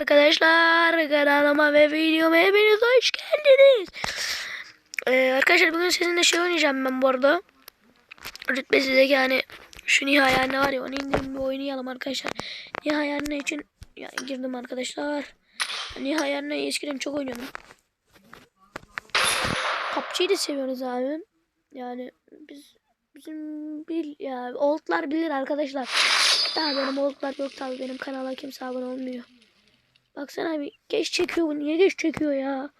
Arkadaşlar kanalıma ve videoma hepiniz hoş geldiniz. Ee, arkadaşlar bugün sizinle şey oynayacağım ben bu arada. Rütbesizdeki yani şu nihai haline var ya onu indirip bir oynayalım arkadaşlar. Nihai haline için yani girdim arkadaşlar. Nihai haline eskiden çok oynuyordum. PUBG'yi de seviyoruz abi. Yani biz bizim bil ya oldlar bilir arkadaşlar. Daha benim oldlar yok tabi benim kanala kimse abone olmuyor. Baksana abi geç çekiyor bu. Niye geç çekiyor ya?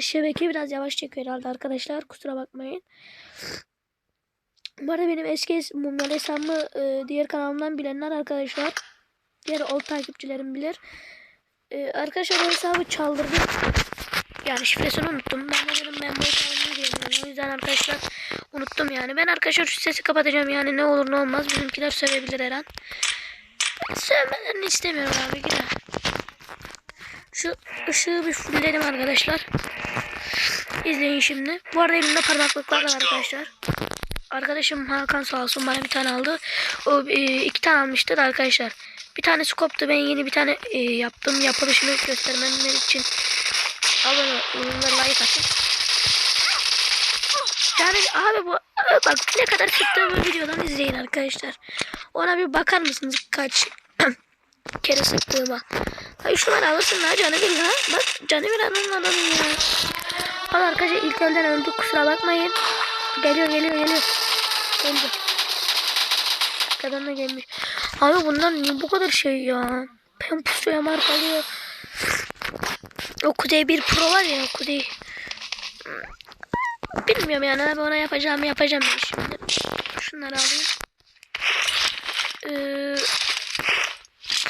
Şebeke biraz yavaş çekiyor herhalde arkadaşlar. Kusura bakmayın. Bu benim eski es- mumyalı hesabımı e, diğer kanalımdan bilenler arkadaşlar. Diğer old takipçilerim bilir. E, arkadaşlar o hesabı çaldırdım. Yani şifresini unuttum. Ben de dedim ben bu hesabı niye diyeyim. O yüzden arkadaşlar unuttum yani. Ben arkadaşlar şu sesi kapatacağım yani ne olur ne olmaz. Bizimkiler söyleyebilir her an. Sövmelerini istemiyorum abi gider. Şu ışığı bir fullledim arkadaşlar. İzleyin şimdi. Bu arada elimde parmaklıklar var arkadaşlar. Arkadaşım Hakan sağ olsun bana bir tane aldı. O e, iki tane almıştı da arkadaşlar. Bir tanesi koptu. Ben yeni bir tane e, yaptım. Yapılışını göstermenler için abone olun ve like atın. Yani abi bu bak ne kadar sıktığımı videodan izleyin arkadaşlar. Ona bir bakar mısınız kaç kere sıktığıma. Ha 3 numara alırsın ha canı bir ha. Bak canı bir adamın adamı ya. Valla arkadaşlar ilk elden öldük kusura bakmayın. Geliyor geliyor geliyor. Geldi. Arkadan da gelmiş. Abi bunlar niye bu kadar şey ya? Ben pusuya markalıyor. O Kuzey bir Pro var ya Kuzey. Bilmiyorum yani abi ona yapacağımı yapacağım ben şimdi. Şunları alayım. Ee,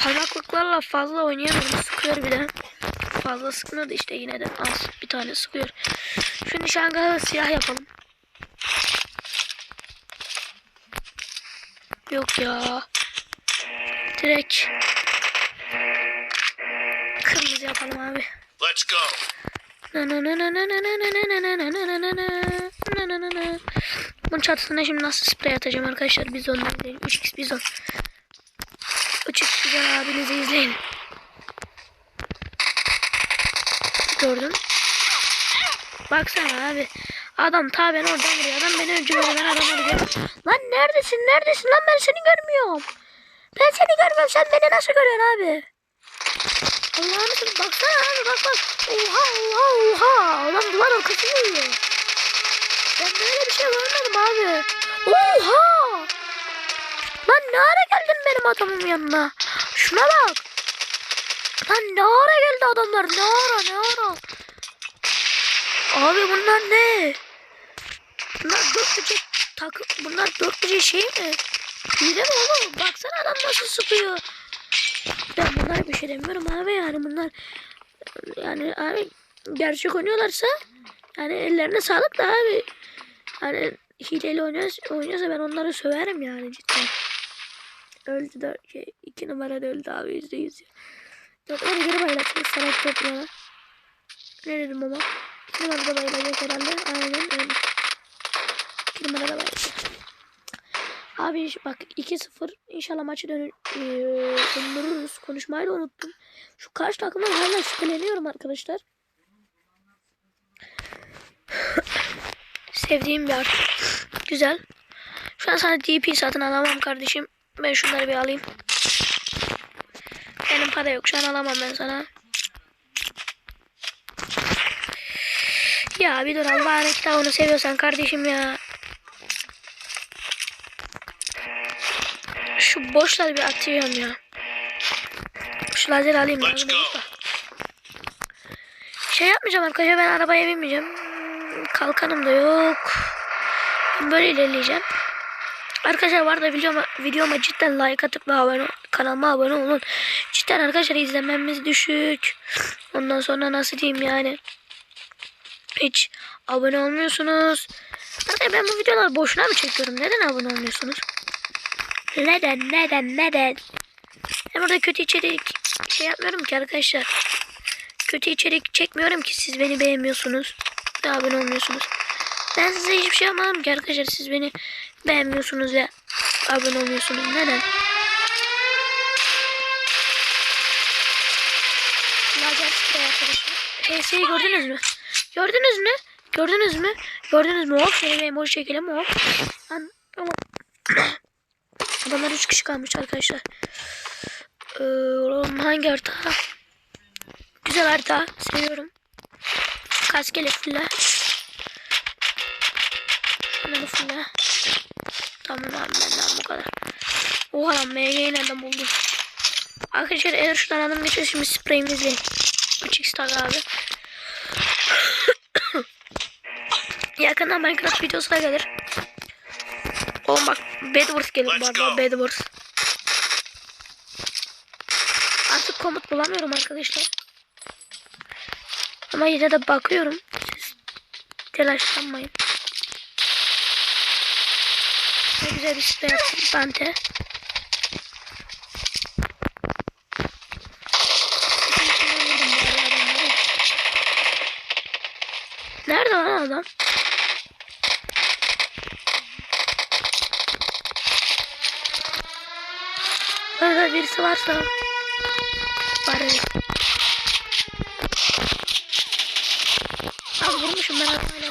parmaklıklarla fazla oynayamıyorum. Sıkıyor bile. Fazla sıkmıyor da işte yine de az bir tane sıkıyor. Şu nişangahı siyah yapalım. Yok ya. Direkt kırmızı yapalım abi. Let's go. Bunun çatısına şimdi nasıl sprey atacağım arkadaşlar bizonla izleyin. 3x bizon. 3x bizon abinizi izleyin. Gördün? Baksana abi. Adam ta beni oradan vuruyor. Adam beni önce vuruyor. Ben adamı vuruyorum. Lan neredesin? Neredesin? Lan ben seni görmüyorum. Ben seni görmüyorum. Sen beni nasıl görüyorsun abi? Allah'ını seveyim. Baksana abi bak bak. Oha oha oha. Adam duvar arkasına uyuyor. Ben böyle bir şey görmedim abi. Oha. Lan ne ara geldin benim adamın yanına? Şuna bak. Lan ne ara geldi adamlar? Ne ara ne ara? Abi bunlar ne? Bunlar dört gece takı bunlar dört gece şey mi? Hile mi oğlum? Baksana adam nasıl sıkıyor. Ben bunlara bir şey demiyorum abi yani bunlar yani abi gerçek oynuyorlarsa yani ellerine sağlık da abi. Hani hileyle oynuyorsa, oynuyorsa ben onları söverim yani cidden. Öldü de şey, iki numarada öldü abi yüzde yüz. Yok öyle geri bayılacaksınız salak toplana. Ne dedim ama? İki numarada bayılacak herhalde. Aynen öyle. İki numarada bayılacak. Abi bak 2-0 inşallah maçı dönür, e, döndürürüz. Konuşmayı da unuttum. Şu karşı takımdan hala şüpheleniyorum arkadaşlar. Sevdiğim bir artık. Güzel. Şu an sana DP satın alamam kardeşim. Ben şunları bir alayım. Benim para yok. Şu an alamam ben sana. Ya bir dur Allah'ın kitabını seviyorsan kardeşim ya. Şu boşları bir atıyorum ya. Şu lazer alayım. Let's go. Şey yapmayacağım arkadaşlar ben arabaya binmeyeceğim. Kalkanım da yok. Ben böyle ilerleyeceğim. Arkadaşlar var da videoma, videoma cidden like atıp ve abone, kanalıma abone olun. Cidden arkadaşlar izlenmemiz düşük. Ondan sonra nasıl diyeyim yani. Hiç abone olmuyorsunuz. Arkadaşlar ben bu videoları boşuna mı çekiyorum? Neden abone olmuyorsunuz? Neden neden neden? Ben burada kötü içerik şey yapmıyorum ki arkadaşlar. Kötü içerik çekmiyorum ki siz beni beğenmiyorsunuz. Ve abone olmuyorsunuz. Ben size hiçbir şey yapmadım ki arkadaşlar. Siz beni beğenmiyorsunuz ve abone olmuyorsunuz. Neden? Lazer sprey arkadaşlar. HS'yi gördünüz mü? Gördünüz mü? Gördünüz mü? Gördünüz mü? Hop şöyle bir emoji çekelim hop. Lan, tamam. Adamlar 3 kişi kalmış arkadaşlar. Ee, hangi harita? Güzel harita. Seviyorum. Kaskeli fulle. Tamam abi benden bu kadar. Oha lan MG'yi nereden buldum? Arkadaşlar eğer şuradan adım geçiyor şimdi spreyimi izleyin. 3x tag abi. Yakında Minecraft videosu da gelir. Oğlum bak Bedwars gelir bu arada Bedwars. Artık komut bulamıyorum arkadaşlar. Ama yine de bakıyorum. Siz telaşlanmayın. Ne güzel sprey yaptım. Bante. Nerede lan adam? Burada birisi varsa var. Abi vurmuşum ben hatayla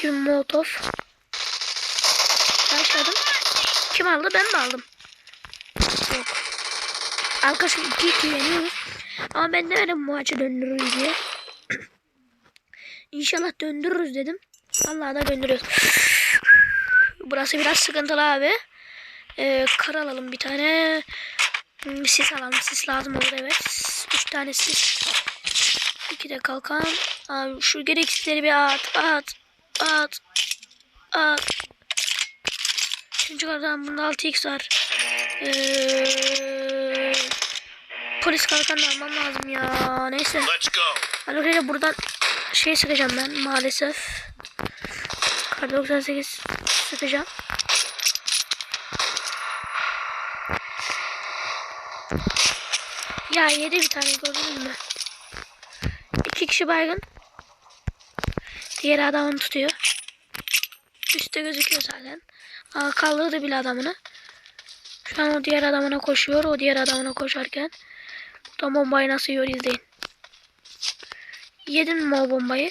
Kim Molotov? Başladım. Kim aldı? Ben mi aldım? Yok. Arkadaşlar 2-2 yeniyoruz. Ama ben demedim bu maçı döndürürüz diye. İnşallah döndürürüz dedim. Vallahi da döndürüyoruz. Burası biraz sıkıntılı abi. Ee, kar alalım bir tane. Hmm, Sis alalım. Sis lazım olur evet. Üç tane sis. İki de kalkan. Abi şu gereksizleri bir at. At. At. At. Üçüncü kardan bunda 6x var. Ee, polis kalkan da almam lazım ya. Neyse. Arkadaşlar buradan şey sıkacağım ben maalesef. Kar 98 sıkacağım. Ya yedi bir tane gördünüz mü? İki kişi baygın. Diğer adamını tutuyor. Üstte gözüküyor zaten. Aa, kaldırdı bile adamını. Şu an o diğer adamına koşuyor. O diğer adamına koşarken. Tam bombayı nasıl yiyor izleyin. Yedin mi o bombayı?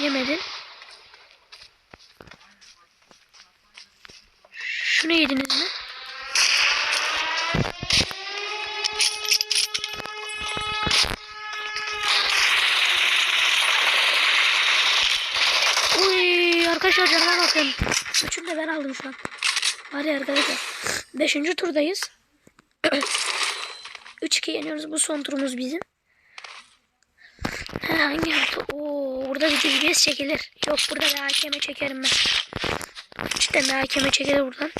Yemedin. Şunu yediniz mi? Arkadaşlar canıma bakın. Üçünü de ben aldım şu an. Var ya arkadaşlar. Beşinci turdayız. 3-2 yeniyoruz. Bu son turumuz bizim. Ha, hangi harita? Oo, burada bir DBS çekilir. Yok burada bir AKM çekerim ben. İşte bir AKM çekilir buradan.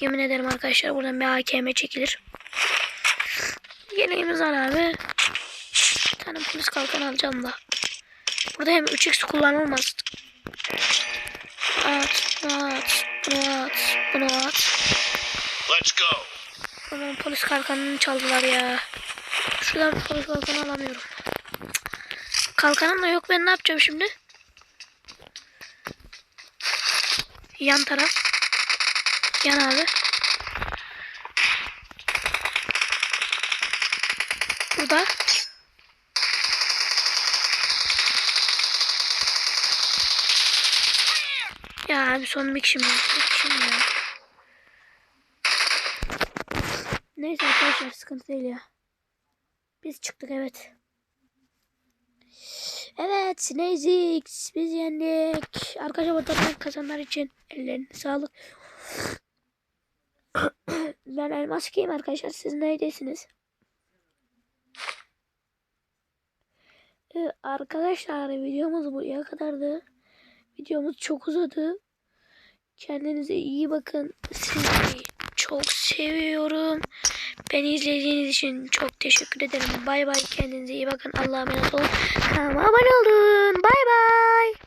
Yemin ederim arkadaşlar buradan bir AKM çekilir. Yeleğimiz var abi. Bir tane polis kalkan alacağım da. Burada hem 3x kullanılmaz. At, bunu at, bunu. Let's go. Aman polis kalkanını çaldılar ya. Şuradan polis kalkanı alamıyorum. Kalkanım da yok ben ne yapacağım şimdi? Yan taraf. Yan abi. Burada. Ya abi son bir kişi mi? Ya? Neyse arkadaşlar sıkıntı değil ya. Biz çıktık evet. Evet Snazix biz yendik. Arkadaşlar burada kazanlar için ellerine sağlık. ben elmas giyim arkadaşlar siz neydesiniz? Ee, arkadaşlar videomuz buraya kadardı. Videomuz çok uzadı. Kendinize iyi bakın. Sizi çok seviyorum. Beni izlediğiniz için çok teşekkür ederim. Bay bay. Kendinize iyi bakın. Allah'a emanet olun. Kanalıma abone olun. Bay bay.